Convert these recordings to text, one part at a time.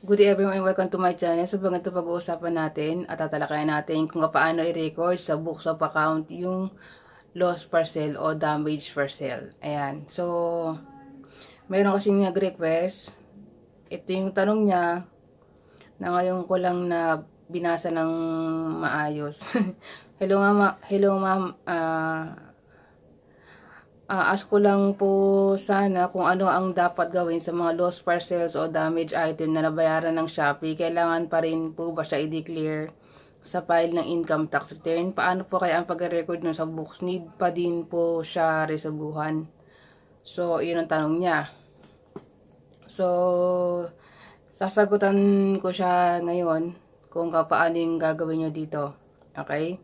Good day everyone welcome to my channel. So ito pag-uusapan natin at tatalakayan natin kung paano i-record sa books of account yung lost parcel o damaged parcel. Ayan. So, meron kasing nag-request. Ito yung tanong niya na ngayon ko lang na binasa ng maayos. hello mama, hello ma'am. Ah, Ah, ask ko lang po sana kung ano ang dapat gawin sa mga lost parcels o damaged item na nabayaran ng Shopee. Kailangan pa rin po ba siya i-declare sa file ng income tax return? Paano po kaya ang pag-record nun sa books? Need pa din po siya resabuhan. So, yun ang tanong niya. So, sasagutan ko siya ngayon kung paano yung gagawin nyo dito. Okay?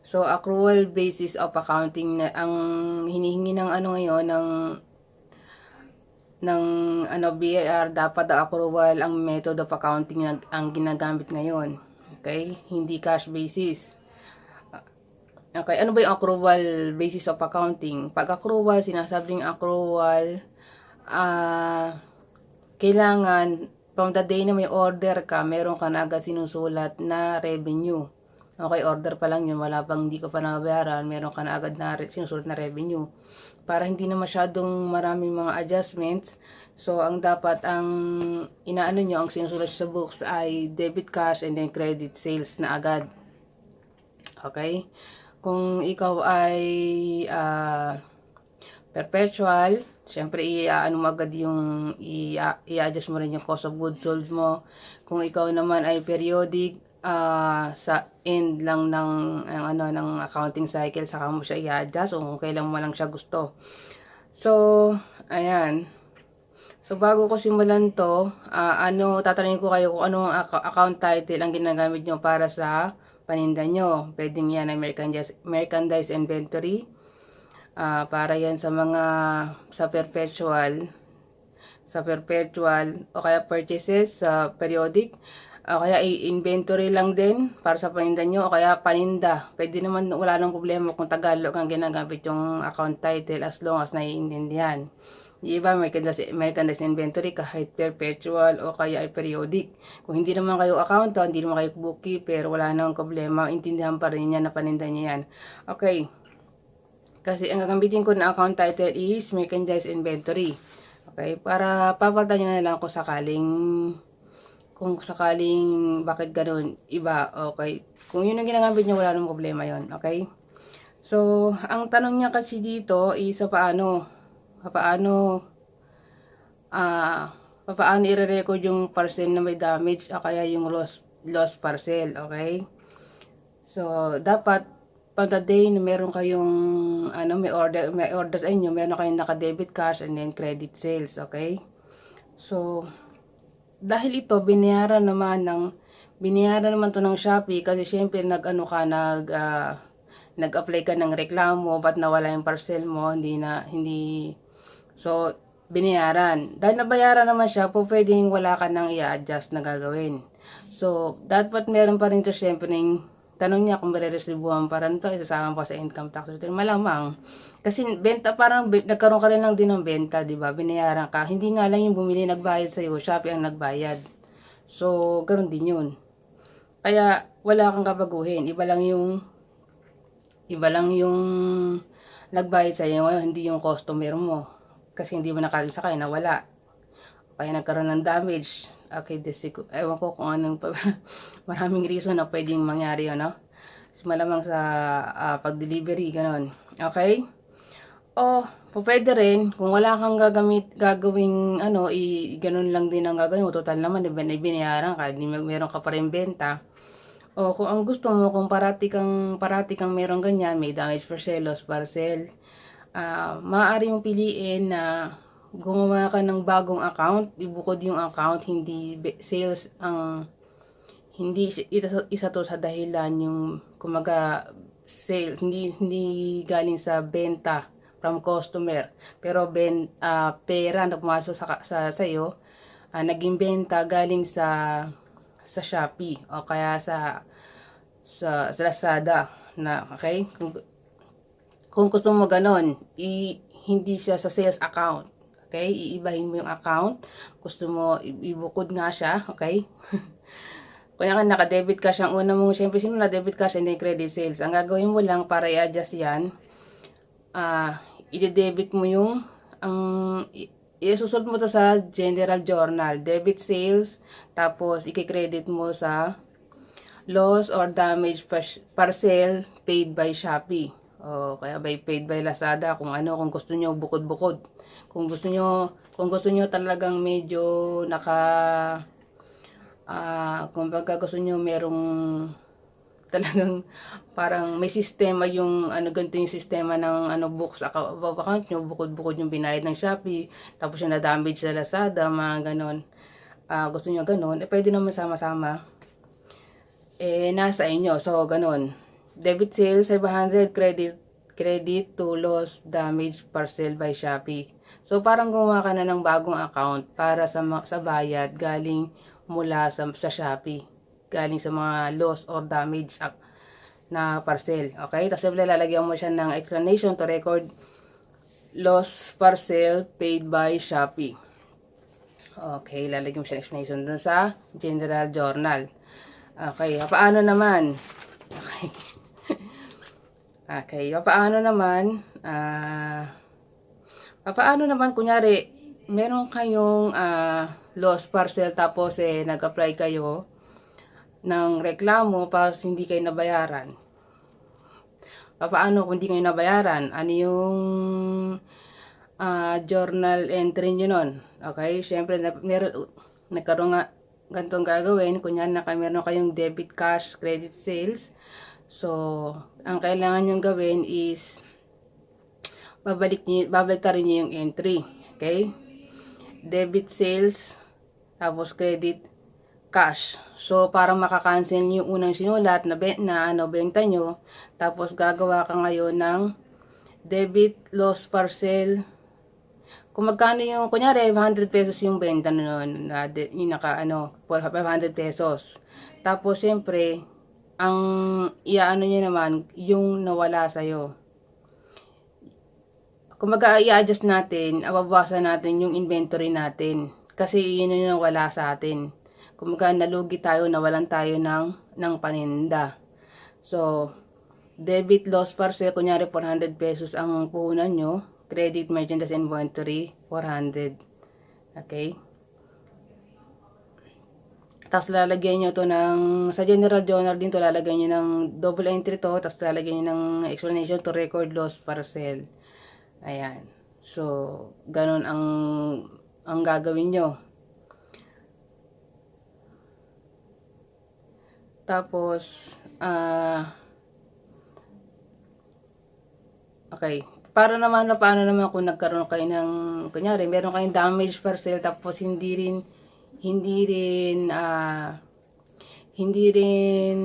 So, accrual basis of accounting na ang hinihingi ng ano ngayon ng ng ano BAR dapat the accrual ang method of accounting na, ang ginagamit ngayon. Okay? Hindi cash basis. Okay, ano ba yung accrual basis of accounting? Pag accrual, sinasabing accrual, ah, kailangan from the day na may order ka, meron ka na agad sinusulat na revenue. Okay, order pa lang yun, wala pang hindi ko pa nabayaran, meron ka na agad na sinusulat na revenue. Para hindi na masyadong maraming mga adjustments, so ang dapat ang inaano nyo, ang sinusulat sa books ay debit cash and then credit sales na agad. Okay? Kung ikaw ay ah, perpetual, syempre i-ano mo agad yung i-adjust mo rin yung cost of goods sold mo. Kung ikaw naman ay periodic, ah, sa end lang ng, ng ano ng accounting cycle saka mo siya i-adjust o kung kailan mo lang siya gusto. So, ayan. So, bago ko simulan to, ah, ano, tatanungin ko kayo kung anong ac- account title ang ginagamit nyo para sa paninda nyo. Pwedeng yan merchandise, merchandise inventory. Ah, para yan sa mga, sa perpetual, sa perpetual, o kaya purchases sa periodic. O kaya i-inventory lang din para sa paninda nyo o kaya paninda. Pwede naman wala nang problema kung Tagalog ang ginagamit yung account title as long as naiintindihan. Yung iba, merchandise, merchandise inventory kahit perpetual o kaya ay periodic. Kung hindi naman kayo accountant, hindi naman kayo bookkeeper, wala nang problema, intindihan pa rin niya na paninda niya yan. Okay. Kasi ang gagamitin ko na account title is merchandise inventory. Okay, para papalitan nyo na lang kung sakaling kung sakaling bakit ganun, iba, okay. Kung yun ang ginagamit niya, wala nang problema yon okay? So, ang tanong niya kasi dito is paano, paano, ah, paano i-record yung parcel na may damage o kaya yung lost, lost parcel, okay? So, dapat, pag day na meron kayong, ano, may order, may order sa inyo, meron kayong naka-debit cash and then credit sales, okay? So, dahil ito, binayaran naman ng, binayaran naman to ng Shopee kasi syempre nag-ano ka, nag, ah, nag-apply ka ng reklamo, ba't nawala yung parcel mo, hindi na, hindi, so, binayaran. Dahil nabayaran naman siya, po pwedeng wala ka nang i-adjust na gagawin. So, dapat meron pa rin to syempre ng, tanong niya kung marereserbuhan pa rin to, isasama pa sa income tax return. Malamang, kasi benta, parang nagkaroon ka rin lang din ng benta, di ba? Binayaran ka. Hindi nga lang yung bumili nagbayad sa'yo, Shopee ang nagbayad. So, ganoon din yun. Kaya, wala kang kabaguhin. Iba lang yung, iba lang yung nagbayad sa'yo hindi yung customer mo. Kasi hindi mo nakalisa kayo, nawala. Kaya nagkaroon ng damage. Okay, ko. Ewan ko kung anong maraming reason na pwedeng mangyari yun, no? Kasi malamang sa ah, pag-delivery, ganun. Okay? O, pwede rin, kung wala kang gagamit, gagawing, ano, i, ganun lang din ang gagawin mo. Total naman, binayaran ka, di meron ka pa rin benta. O, kung ang gusto mo, kung parati kang, parati kang meron ganyan, may damage for sale, loss parcel, ah maaari mong piliin na gumawa ka ng bagong account, ibukod yung account, hindi sales ang hindi isa, isa to sa dahilan yung kumaga sale hindi hindi galing sa benta from customer. Pero ben ah, pera na pumasok sa sa sayo naging benta galing sa sa Shopee o kaya sa sa, sa Lazada na okay? Kung, kung gusto mo ganon i, hindi siya sa sales account Okay? Iibahin mo yung account. Gusto mo ibukod nga siya. Okay? Kaya naka-debit cash ang una mo. Siyempre, sino na debit cash hindi credit sales. Ang gagawin mo lang para i-adjust yan, ah, i-debit mo yung ang i- isusunod mo to sa general journal, debit sales, tapos i-credit mo sa loss or damage par- parcel paid by Shopee. O kaya by paid by Lazada kung ano kung gusto niyo bukod-bukod. Kung gusto niyo kung gusto niyo talagang medyo naka ah kumbaga gusto niyo merong talagang parang may sistema yung ano ganito yung sistema ng ano books account, nyo bukod-bukod yung binayad ng Shopee tapos yung na-damage sa Lazada mga ganon. Ah, gusto nyo ganon eh pwede naman sama-sama. Eh nasa inyo so ganon. Debit sales 500 credit credit to loss damage parcel by Shopee so parang gumawa ka na ng bagong account para sa sa bayad galing mula sa, sa Shopee galing sa mga loss or damage na parcel. Okay? Tapos lalagyan mo siya ng explanation to record loss parcel paid by Shopee. Okay, lalagyan mo siya ng explanation dun sa general journal. Okay, paano naman? Okay. okay, paano naman? Ah, paano naman kunyari meron kayong ah, loss parcel tapos eh nag-apply kayo ng reklamo tapos hindi kayo nabayaran. Paano kung hindi kayo nabayaran? Ano yung ah, journal entry nyo nun? Okay, syempre na, meron, nagkaroon nga ganitong gagawin. Kunyan na meron kayong debit cash, credit sales. So, ang kailangan nyo gawin is babalik niyo, babalik rin niyo yung entry. Okay? Debit sales, tapos credit cash. So, para makakancel yung unang sinulat na, na ano, benta nyo, tapos gagawa ka ngayon ng debit loss parcel. Kung magkano yung, kunyari, 100 pesos yung benta noon, na, yung naka, ano, for 500 pesos. Tapos, siyempre, ang iaano nyo naman, yung nawala sa'yo. Mag i-adjust natin, ababawasan natin yung inventory natin. Kasi yun yung nawala sa atin kumaga nalugi tayo, nawalan tayo ng, ng paninda. So, debit loss parcel, kunyari 400 pesos ang puhunan nyo, credit merchandise inventory, 400. Okay? Tapos lalagyan nyo to ng, sa general journal din to, lalagyan nyo ng double entry to, tapos lalagyan nyo ng explanation to record loss parcel. Ayan. So, ganun ang, ang gagawin nyo. Tapos, ah, okay. Para naman na paano naman kung nagkaroon kayo ng, kunyari, meron kayong damage parcel tapos hindi rin, hindi rin, ah, hindi rin,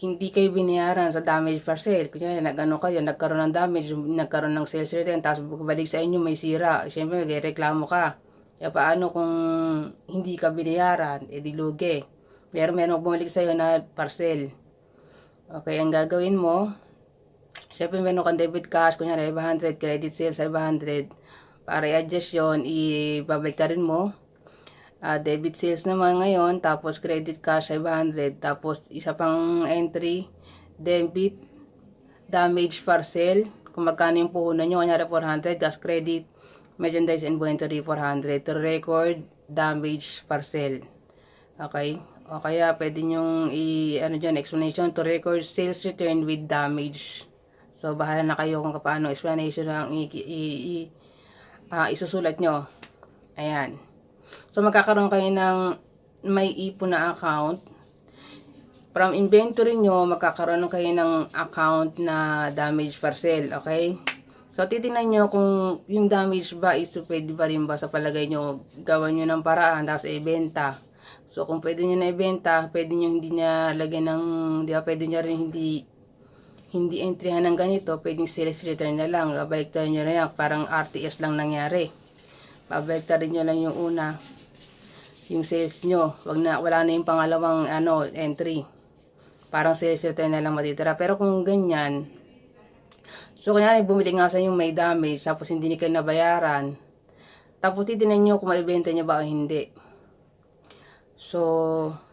hindi kayo binayaran sa damage parcel. Kunyari, nag-ano kayo, nagkaroon ng damage, nagkaroon ng sales return, tapos balik sa inyo may sira. Siyempre, reklamo ka. Kaya paano kung hindi ka binayaran, eh di lugi. Pero meron bumalik sa'yo na parcel. Okay, ang gagawin mo, syempre meron kang debit cash, kunyari 500, credit sales 500. Para i-adjust yun, ibabalik ka rin mo. Ah, debit sales naman ngayon, tapos credit cash 500, tapos isa pang entry, debit, damage parcel, kung magkano yung puhunan nyo, kunyari 400, tapos credit, merchandise inventory 400 to record damage parcel. Okay? O kaya pwede nyong i ano dyan, explanation to record sales return with damage. So bahala na kayo kung paano explanation lang i, i, i ah, isusulat nyo. Ayan. So magkakaroon kayo ng may ipon na account. From inventory nyo, magkakaroon kayo ng account na damage parcel. Okay? So, titingnan nyo kung yung damage ba is pwede ba rin ba sa palagay nyo gawan nyo ng paraan tapos ibenta. So, kung pwede nyo na ibenta, pwede nyo hindi niya lagyan ng, di ba, pwede nyo rin hindi hindi entryhan ng ganito, pwedeng sales return na lang. Babaliktarin nyo na yan, parang RTS lang nangyari. Babaliktarin nyo lang yung una, yung sales nyo. Wag na, wala na yung pangalawang ano, entry. Parang sales return na lang matitira. Pero kung ganyan, So, kanya bumili nga sa yung may damage, tapos hindi kayo nabayaran. Tapos titignan nyo kung maibenta niya ba o hindi. So,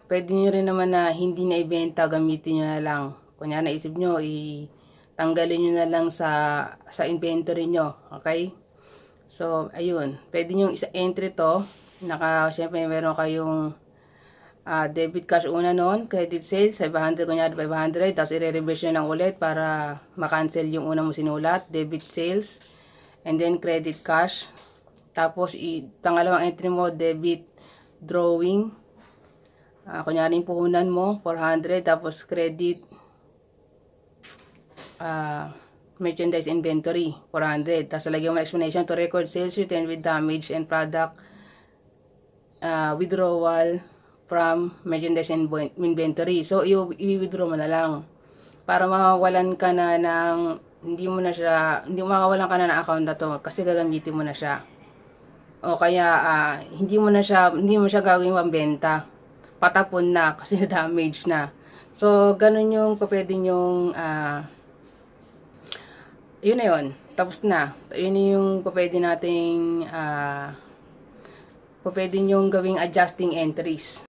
pwede nyo rin naman na hindi na ibenta, gamitin nyo na lang. Kunya naisip nyo, i tanggalin nyo na lang sa sa inventory nyo. Okay? So, ayun. Pwede nyo isa entry to. Naka, syempre, meron kayong ah, debit cash una noon, credit sales, 500, kunyari 500, tapos i-reverse nyo lang ulit para makancel yung una mo sinulat, debit sales, and then credit cash. Tapos, i pangalawang entry mo, debit drawing. Ah, kunyari yung puhunan mo, 400, tapos credit ah, merchandise inventory, 400. Tapos, lagyan mo explanation to record sales return with damage and product uh, withdrawal from merchandise inventory. So, i-withdraw mo na lang. Para mawalan ka na ng, hindi mo na siya, hindi mo makawalan ka na ng account na to kasi gagamitin mo na siya. O kaya, ah, hindi mo na siya, hindi mo siya gagawin pambenta. Patapon na kasi damage na. So, ganun yung pwede yung, ah, yun na yun. Tapos na. Yun na yung pwede nating, ah, pwede yung gawing adjusting entries.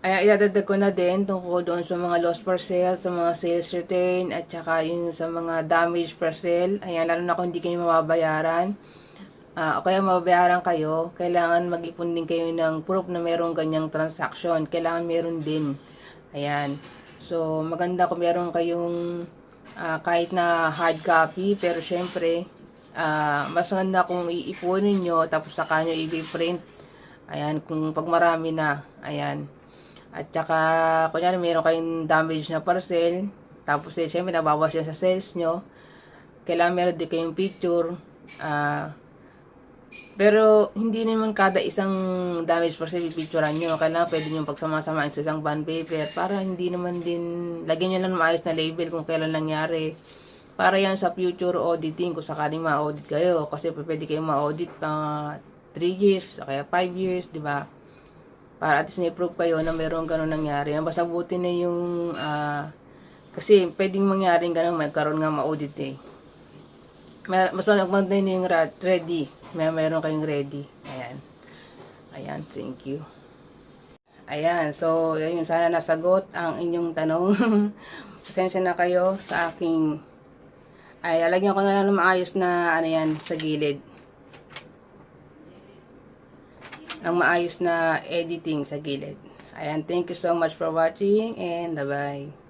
Ay, idadagdag ko na din tungkol doon sa mga loss per sale, sa mga sales return, at saka yung sa mga damage per sale. Ayan, lalo na kung hindi kayo mababayaran. Ah, o kaya mababayaran kayo, kailangan mag-ipon din kayo ng proof na merong ganyang transaction. Kailangan meron din. Ayan. So, maganda kung meron kayong ah, kahit na hard copy, pero syempre, ah, mas maganda kung iipunin nyo, tapos saka nyo i-print. Ayan, kung pag marami na. Ayan. At saka, kunyari, meron kayong damage na parcel, tapos eh, syempre, nabawas yan sa sales nyo. Kailangan meron din kayong picture. Ah, pero, hindi naman kada isang damage parcel pipicturean nyo. Kailangan pwede nyo pagsama-samain sa isang bond paper para hindi naman din, lagyan nyo lang maayos na label kung kailan nangyari. Para yan sa future auditing kung sakaling ma-audit kayo. Kasi pwede kayong ma-audit pa 3 years, o kaya 5 years, di ba? Para at least may proof kayo na mayroong ganun nangyari. Ang basta buti na yung, ah, kasi pwedeng mangyaring ganun, magkaroon nga ma-audit eh. Basta nagmantay na yung ready. May mayroon kayong ready. Ayan. Ayan, thank you. Ayan, so, yun, sana nasagot ang inyong tanong. Pasensya na kayo sa aking, ay, lalagyan ko na lang ng maayos na, ano yan, sa gilid. ng maayos na editing sa gilid. Ayan, thank you so much for watching and bye-bye.